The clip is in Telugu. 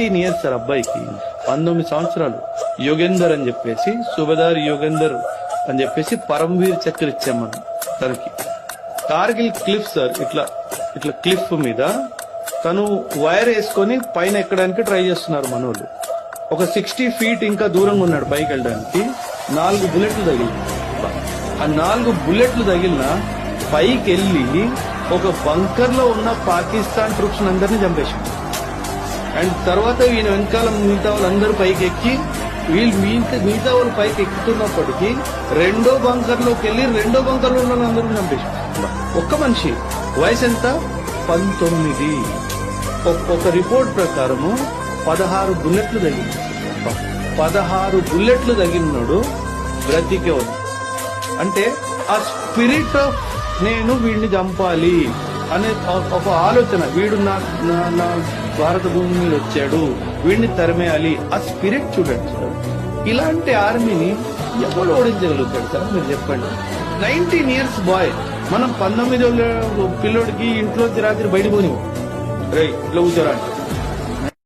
నైన్టీన్ ఇయర్స్ సార్ అబ్బాయికి. పంతొమ్మిది సంవత్సరాలు. యోగేందర్ అని చెప్పేసి సుబేదార్ యోగేందర్ అని చెప్పేసి పరమవీర్ చక్ర ఇచ్చాం మనం తనకి. కార్గిల్ క్లిఫ్ సార్ ఇట్లా ఇట్లా క్లిఫ్ మీద తను వైర్ వేసుకొని పైన ఎక్కడానికి ట్రై చేస్తున్నారు మనోళ్ళు. ఒక సిక్స్టీ ఫీట్ ఇంకా దూరంగా ఉన్నాడు పైకి వెళ్ళడానికి. నాలుగు బుల్లెట్లు తగిలి ఆ నాలుగు బుల్లెట్లు తగిలిన పైకి వెళ్ళి ఒక బంకర్లో ఉన్న పాకిస్తాన్ ట్రూప్స్ అందరినీ చంపేసింది. అండ్ తర్వాత ఈయన వెనకాల మిగతా వాళ్ళందరూ పైకి ఎక్కి వీళ్ళు మిగతా మిగతా వాళ్ళు పైకి ఎక్కుతున్నప్పటికీ రెండో బంకర్లోకి వెళ్ళి రెండో బంకర్లో ఉన్న అందరూ చంపేసి ఒక్క మనిషి. వయసు ఎంత? పంతొమ్మిది. ఒక రిపోర్ట్ ప్రకారము పదహారు బుల్లెట్లు తగిలి పదహారు బుల్లెట్లు తగిలినాడు బ్రతికే అంటే ఆ స్పిరిట్ ఆఫ్ నేను వీడిని చంపాలి అనే ఒక- ఆలోచన. వీడు నా- నా భారత భూమి మీద వచ్చాడు. వీడిని తరిమేయాలి. ఆ స్పిరిట్ చూడండి సార్. ఇలాంటి ఆర్మీని ఎవరు ఓడించగలుగుతాడు సార్? మీరు చెప్పండి. Nineteen years boy. మనం పంతొమ్మిది పిల్లోడికి ఇంట్లో రాత్రి బయట పోనివ్వం. రే ఇట్లా కూర్చోరా.